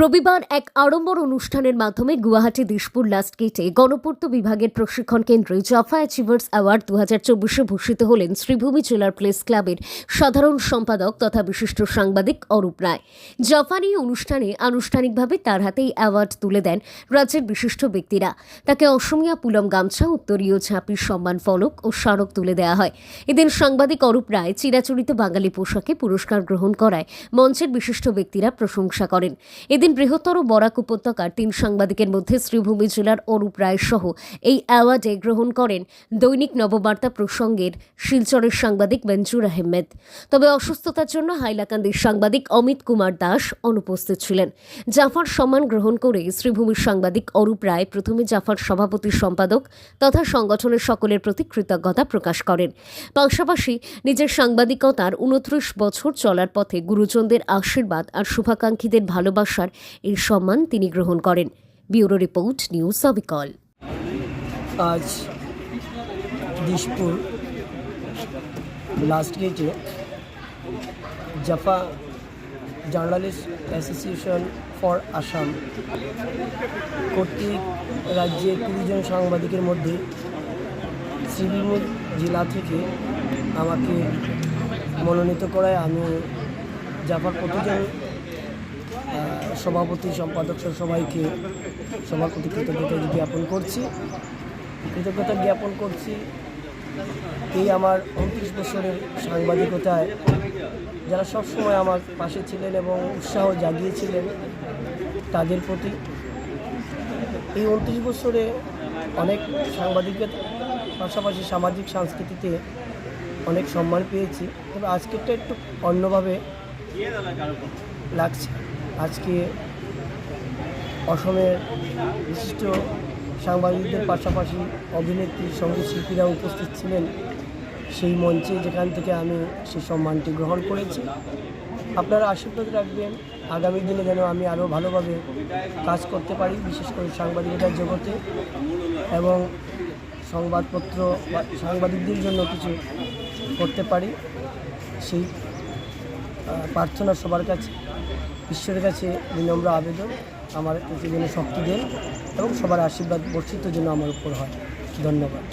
রবিবার এক আড়ম্বর অনুষ্ঠানের মাধ্যমে গুয়াহাটি দিশপুর লাস্ট গেটে গণপূর্ত বিভাগের প্রশিক্ষণ কেন্দ্রে জাফা অ্যাচিভার্স অ্যাওয়ার্ড দু হাজার চব্বিশে ভূষিত হলেন শ্রীভূমি জেলার প্লেস ক্লাবের সাধারণ সম্পাদক তথা বিশিষ্ট সাংবাদিক অরূপ রায়। জাফানি অনুষ্ঠানে আনুষ্ঠানিকভাবে তার হাতেই অ্যাওয়ার্ড তুলে দেন রাজ্যের বিশিষ্ট ব্যক্তিরা। তাকে অসমিয়া পুলম গামছা, উত্তরীয় ঝাঁপির সম্মান ফলক ও স্মারক তুলে দেওয়া হয়। এদিন সাংবাদিক অরূপ রায় চিরাচরিত বাঙালি পোশাকে পুরস্কার গ্রহণ করায় মঞ্চের বিশিষ্ট ব্যক্তিরা প্রশংসা করেন। এদিন বৃহত্তর বরাক উপত্যকার তিন সাংবাদিকের মধ্যে শ্রীভূমি জেলার অরূপ রায় সহ এই অ্যাওয়ার্ডে গ্রহণ করেন দৈনিক নববার্তা প্রসঙ্গের শিলচরের সাংবাদিক মঞ্জুর আহমেদ। তবে অসুস্থতার জন্য হাইলাকান্দির সাংবাদিক অমিত কুমার দাস অনুপস্থিত ছিলেন। জাফার সম্মান গ্রহণ করে শ্রীভূমির সাংবাদিক অরূপ রায় প্রথমে জাফার সভাপতি সম্পাদক তথা সংগঠনের সকলের প্রতি কৃতজ্ঞতা প্রকাশ করেন। পাশাপাশি নিজের সাংবাদিকতার উনত্রিশ বছর চলার পথে গুরুজনদের আশীর্বাদ আর শুভাকাঙ্ক্ষীদের ভালোবাসার এই সম্মান তিনি গ্রহণ করেন। ব্যুরো রিপোর্ট নিউজ অবিকল। আজ দিশপুর লাস্ট গেটে জাফা জার্নালিস্ট অ্যাসোসিয়েশন ফর আসাম কর্তৃক রাজ্যের কুড়িজন সাংবাদিকের মধ্যে শ্রীভূমি জেলা থেকে আমাকে মনোনীত করায় আমি জাফার আহ, সভাপতি, সম্পাদক সবাইকে সবার প্রতি কৃতজ্ঞতা জ্ঞাপন করছি। কৃতজ্ঞতা জ্ঞাপন করছি এই আমার উনত্রিশ বছরের সাংবাদিকতায়। যারা সবসময় আমার পাশে ছিলেন এবং উৎসাহ জাগিয়েছিলেন তাদের প্রতি এই উনত্রিশ বছরে অনেক সাংবাদিকের পাশাপাশি সামাজিক সংস্কৃতিতে অনেক সম্মান পেয়েছি। তবে আজকেরটা একটু অন্যভাবে লাগছে। আজকে অসমের বিশিষ্ট সাংবাদিকদের পাশাপাশি অভিনেত্রী সংগীত শিল্পীরা উপস্থিত ছিলেন সেই মঞ্চে যেখান থেকে আমি সেই সম্মানটি গ্রহণ করেছি। আপনারা আশীর্বাদ রাখবেন। আগামী দিনে যেন আমি আরও ভালোভাবে কাজ করতে পারি, বিশেষ করে সাংবাদিকতার জগতে এবং সংবাদপত্র সাংবাদিকদের জন্য কিছু করতে পারি। সেই প্রার্থনা সবার কাছে। ঈশ্বরের কাছে বিনম্র আবেদন, আমার প্রতিদিনে শক্তি দেন এবং সবার আশীর্বাদ বর্ষিত যেন আমার উপর হয়। ধন্যবাদ।